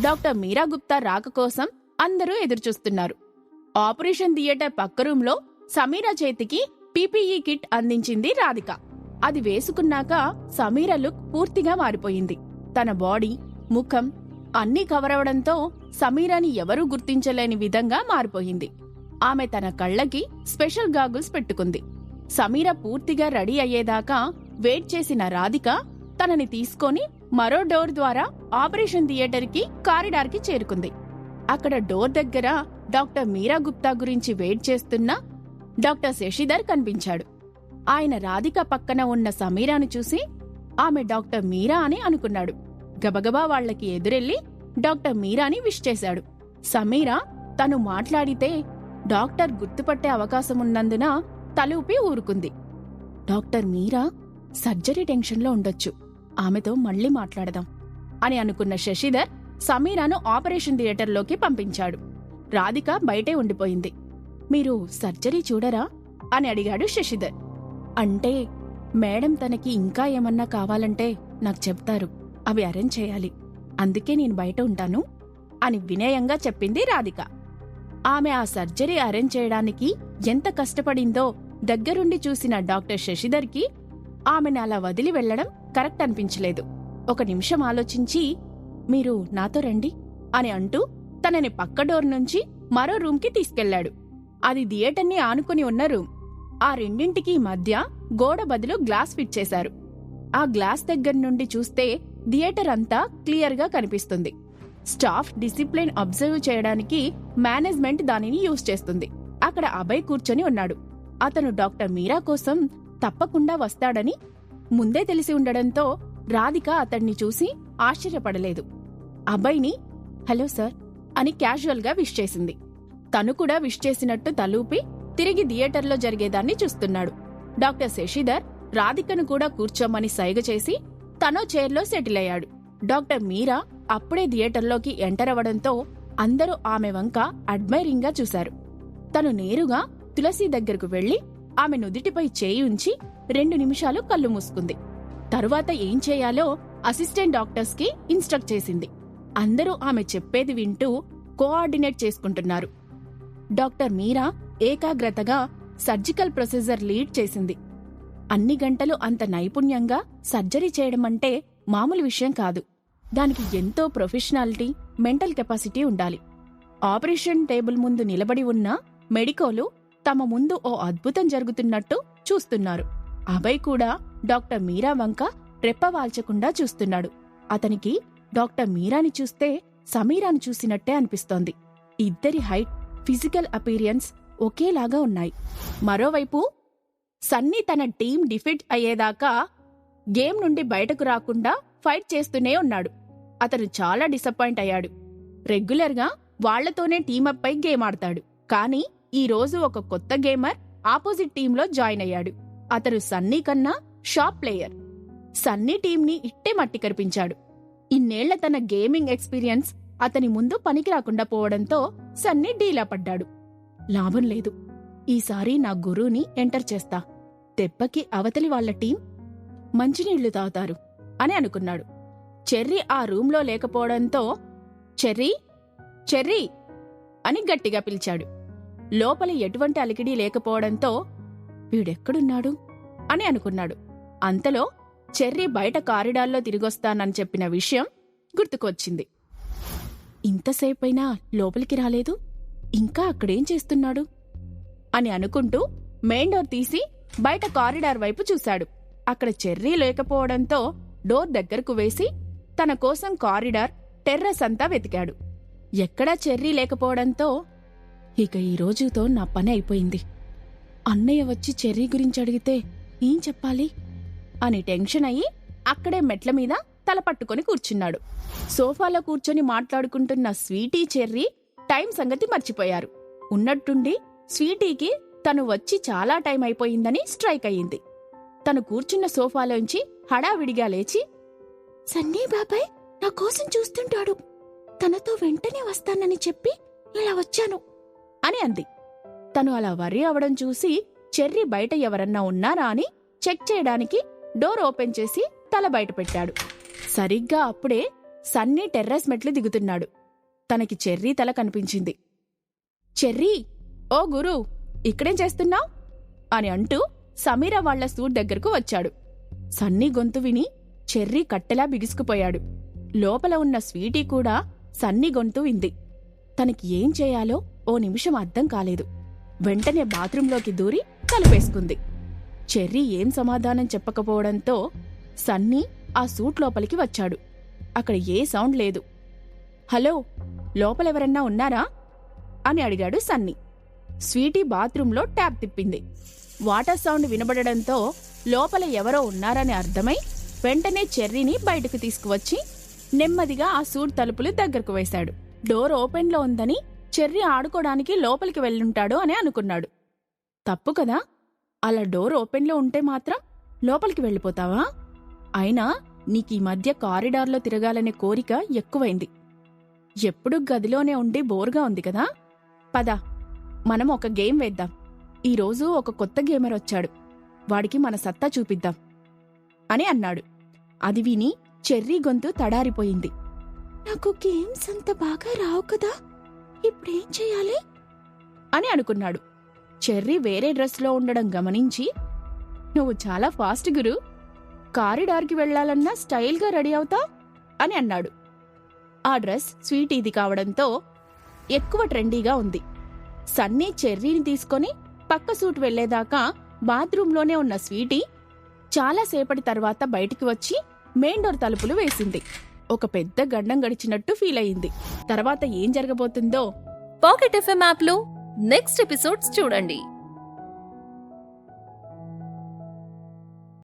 Doctor మీరా గుప్తా రాక కోసం అందరూ ఎదురుచూస్తున్నారు. ఆపరేషన్ థియేటర్ పక్క రూంలో సమీరా చేతికి పీపీఈ కిట్ అందించింది రాధిక. అది వేసుకున్నాక సమీర లుక్ పూర్తిగా మారిపోయింది. తన బాడీ ముఖం అన్నీ కవరవడంతో సమీరాని ఎవరూ గుర్తించలేని విధంగా మారిపోయింది. ఆమె తన కళ్ళకి స్పెషల్ గాగుల్స్ పెట్టుకుంది. సమీర పూర్తిగా రెడీ అయ్యేదాకా వెయిట్ చేసిన రాధిక తనని తీసుకొని మరో డోర్ ద్వారా ఆపరేషన్ థియేటర్కి కారిడార్కి చేరుకుంది. అక్కడ డోర్ దగ్గర డాక్టర్ మీరా గుప్తా గురించి వెయిట్ చేస్తున్న డాక్టర్ శశిధర్ కనిపించాడు. ఆయన రాధిక పక్కన ఉన్న సమీరాను చూసి ఆమె డాక్టర్ మీరా అని అనుకున్నాడు. గబగబా వాళ్ళకి ఎదురెళ్ళి డాక్టర్ మీరాని విష్ చేశాడు. సమీరా తను మాట్లాడితే డాక్టర్ గుర్తుపట్టే అవకాశమున్నందున తలూపి ఊరుకుంది. డాక్టర్ మీరా సర్జరీ టెన్షన్లో ఉండొచ్చు. ఆమెతో మళ్ళీ మాట్లాడదాం అని అనుకున్న శశిధర్ సమీరాను ఆపరేషన్ థియేటర్లోకి పంపించాడు. రాధిక బయటే ఉండిపోయింది. మీరు సర్జరీ చూడరా? అని అడిగాడు శశిధర్. అంటే మేడం తనకి ఇంకా ఏమన్నా కావాలంటే నాకు చెప్తారు. అవి అరేంజ్ చేయాలి. అందుకే నేను బయట ఉంటాను అని వినయంగా చెప్పింది రాధిక. ఆమె ఆ సర్జరీ అరేంజ్ చేయడానికి ఎంత కష్టపడిందో దగ్గరుండి చూసిన డాక్టర్ శశిధర్కి ఆమెను అలా వదిలి వెళ్ళడం కరెక్ట్ అనిపించలేదు. ఒక నిమిషం ఆలోచించి మీరు నాతో రండి అని అంటూ తనని పక్క డోర్ నుంచి మరో రూమ్కి తీసుకెళ్ళాడు అది థియేటర్ని ఆనుకుని ఉన్న రూమ్. ఆ రెండింటికి మధ్య గోడ బదులు గ్లాస్ ఫిట్ చేశారు. ఆ గ్లాస్ దగ్గర నుండి చూస్తే థియేటర్ అంతా క్లియర్గా కనిపిస్తుంది. స్టాఫ్ డిసిప్లిన్ అబ్జర్వ్ చేయడానికి మేనేజ్మెంట్ దానిని యూజ్ చేస్తుంది. అక్కడ అభయ్ కూర్చొని ఉన్నాడు. అతను డాక్టర్ మీరా కోసం తప్పకుండా వస్తాడని ముందే తెలిసి ఉండడంతో రాధిక అతణ్ణి చూసి ఆశ్చర్యపడలేదు. అబ్బాయిని హలో సార్ అని క్యాజువల్గా విష్ చేసింది. తను కూడా విష్ చేసినట్టు తలూపి తిరిగి థియేటర్లో జరిగేదాన్ని చూస్తున్నాడు. డాక్టర్ శశిధర్ రాధికను కూడా కూర్చోమని సైగ చేసి తనో చైర్లో సెటిల్ అయ్యాడు. డాక్టర్ మీరా అప్పుడే థియేటర్లోకి ఎంటర్ అవ్వడంతో అందరూ ఆమె వంక అడ్మైరింగ్గా చూశారు. తను నేరుగా తులసి దగ్గరకు వెళ్ళి ఆమె నుదిటిపై చేయి ఉంచి రెండు నిమిషాలు కళ్ళు మూసుకుంది. తరువాత ఏం చేయాలో అసిస్టెంట్ డాక్టర్స్కి ఇన్స్ట్రక్ట్ చేసింది. అందరూ ఆమె చెప్పేది వింటూ కోఆర్డినేట్ చేసుకుంటున్నారు. డాక్టర్ మీరా ఏకాగ్రతగా సర్జికల్ ప్రొసీజర్ లీడ్ చేసింది. అన్ని గంటలు అంత నైపుణ్యంగా సర్జరీ చేయడమంటే మామూలు విషయం కాదు. దానికి ఎంతో ప్రొఫెషనాలిటీ మెంటల్ కెపాసిటీ ఉండాలి. ఆపరేషన్ టేబుల్ ముందు నిలబడి ఉన్న మెడికోలు తమ ముందు ఓ అద్భుతం జరుగుతున్నట్టు చూస్తున్నారు. అభయ్ కూడా డాక్టర్ మీరా వంక రెప్పవాల్చకుండా చూస్తున్నాడు. అతనికి డాక్టర్ మీరాని చూస్తే సమీరాను చూసినట్టే అనిపిస్తోంది. ఇద్దరి హైట్ ఫిజికల్ అపీరియన్స్ ఒకేలాగా ఉన్నాయి. మరోవైపు సన్నీ తన టీం డిఫీట్ అయ్యేదాకా గేమ్ నుండి బయటకు రాకుండా ఫైట్ చేస్తూనే ఉన్నాడు. అతను చాలా డిసప్పాయింట్ అయ్యాడు. రెగ్యులర్గా వాళ్ళతోనే టీమప్పై గేమ్ ఆడతాడు. కానీ ఈ రోజు ఒక కొత్త గేమర్ ఆపోజిట్ టీంలో జాయిన్ అయ్యాడు. అతడు సన్నీ కన్నా షాప్ ప్లేయర్. సన్నీ టీంని ఇట్టే మట్టి కరిపించాడు. ఇన్నేళ్ళ తన గేమింగ్ ఎక్స్పీరియన్స్ అతని ముందు పనికి రాకుండా పోవడంతో సన్నీ డీలా పడ్డాడు. లాభం లేదు. ఈసారి నా గురువుని ఎంటర్ చేస్తా. దెబ్బకి అవతలి వాళ్ళ టీం మంచినీళ్ళు తాగుతారు అని అనుకున్నాడు. చెర్రీ ఆ రూంలో లేకపోవడంతో చెర్రీ చెర్రీ అని గట్టిగా పిలిచాడు. లోపల ఎటువంటి అలికిడి లేకపోవడంతో వీడెక్కడున్నాడు అని అనుకున్నాడు. అంతలో చెర్రీ బయట కారిడార్లో తిరిగొస్తానని చెప్పిన విషయం గుర్తుకొచ్చింది. ఇంతసేపైనా లోపలికి రాలేదు. ఇంకా అక్కడేం చేస్తున్నాడు? అని అనుకుంటూ మెయిన్ డోర్ తీసి బయట కారిడార్ వైపు చూశాడు. అక్కడ చెర్రీ లేకపోవడంతో డోర్ దగ్గరకు వేసి తన కోసం కారిడార్ టెర్రస్ అంతా వెతికాడు. ఎక్కడా చెర్రీ లేకపోవడంతో ఇక ఈ రోజుతో నా పని అయిపోయింది. అన్నయ్య వచ్చి చెర్రీ గురించి అడిగితే ఏం చెప్పాలి? అని టెన్షన్ అయ్యి అక్కడే మెట్ల మీద తల పట్టుకొని కూర్చున్నాడు. సోఫాలో కూర్చొని మాట్లాడుకుంటున్న స్వీటీ చెర్రీ టైం సంగతి మర్చిపోయారు. ఉన్నట్టుండి స్వీటీకి తను వచ్చి చాలా టైం అయిపోయిందని స్ట్రైక్ అయ్యింది. తను కూర్చున్న సోఫాలోంచి హడావిడిగా లేచి సన్నీ బాబాయ్ నా కోసం చూస్తుంటాడు. తనతో వెంటనే వస్తానని చెప్పి ఇలా వచ్చాను. అని అంది. తను అలా వర్రీ అవడం చూసి చెర్రీ బయట ఎవరన్నా ఉన్నారా అని చెక్ చేయడానికి డోర్ ఓపెన్ చేసి తల బయట పెట్టాడు. సరిగ్గా అప్పుడే సన్నీ టెర్రస్ మెట్లు దిగుతున్నాడు. తనకి చెర్రీ తల కనిపించింది. చెర్రీ ఓ గురు ఇక్కడేం చేస్తున్నావ్? అని అంటూ సమీర వాళ్ళ సూట్ దగ్గరకు వచ్చాడు. సన్నీ గొంతు విని చెర్రీ కట్టెలా బిగుసుకుపోయాడు. లోపల ఉన్న స్వీటీ కూడా సన్నీ గొంతు వింది. తనకి ఏం చేయాలో ఓ నిమిషం అర్థం కాలేదు. వెంటనే బాత్రూంలోకి దూరి తలుపేసుకుంది. చెర్రీ ఏం సమాధానం చెప్పకపోవడంతో సన్నీ ఆ సూట్ లోపలికి వచ్చాడు. అక్కడ ఏ సౌండ్ లేదు. హలో లోపలెవరన్నా ఉన్నారా? అని అడిగాడు సన్నీ. స్వీటీ బాత్రూంలో ట్యాప్ తిప్పింది. వాటర్ సౌండ్ వినబడడంతో లోపల ఎవరో ఉన్నారని అర్థమై వెంటనే చెర్రీని బయటకు తీసుకువచ్చి నెమ్మదిగా ఆ సూట్ తలుపులు దగ్గరకు వేశాడు. డోర్ ఓపెన్లో ఉందని చెర్రీ ఆడుకోవడానికి లోపలికి వెళ్ళుంటాడు అని అనుకున్నాడు. తప్పు కదా? అలా డోర్ ఓపెన్లో ఉంటే మాత్రం లోపలికి వెళ్ళిపోతావా? అయినా నీకీ మధ్య కారిడార్లో తిరగాలనే కోరిక ఎక్కువైంది. ఎప్పుడు గదిలోనే ఉండి బోర్గా ఉంది కదా? పద మనం ఒక గేమ్ వేద్దాం. ఈరోజు ఒక కొత్త గేమర్ వచ్చాడు. వాడికి మన సత్తా చూపిద్దాం అని అన్నాడు. అది విని చెర్రీ గొంతు తడారిపోయింది. నాకు గేమ్స్ అంత బాగా రావు కదా? ఇప్పుడేం చేయాలి? అని అనుకున్నాడు. చెర్రీ వేరే డ్రెస్లో ఉండడం గమనించి నువ్వు చాలా ఫాస్ట్ గురు. కారిడార్కి వెళ్ళాలన్నా స్టైల్గా రెడీ అవుతా అని అన్నాడు. ఆ డ్రెస్ స్వీట్ ఇది కావడంతో ఎక్కువ ట్రెండీగా ఉంది. సన్నీ చెర్రీని తీసుకొని పక్క సూట్ వెళ్ళేదాకా బాత్రూంలోనే ఉన్న స్వీటీ చాలాసేపటి తర్వాత బయటికి వచ్చి మెయిన్ డోర్ తలుపులు వేసింది. ఒక పెద్ద గండం గడిచినట్టు ఫీల్ అయింది తర్వాత ఏం జరగబోతుందో పాకెట్ ఎఫ్ఎం యాప్లో నెక్స్ట్ ఎపిసోడ్స్ చూడండి.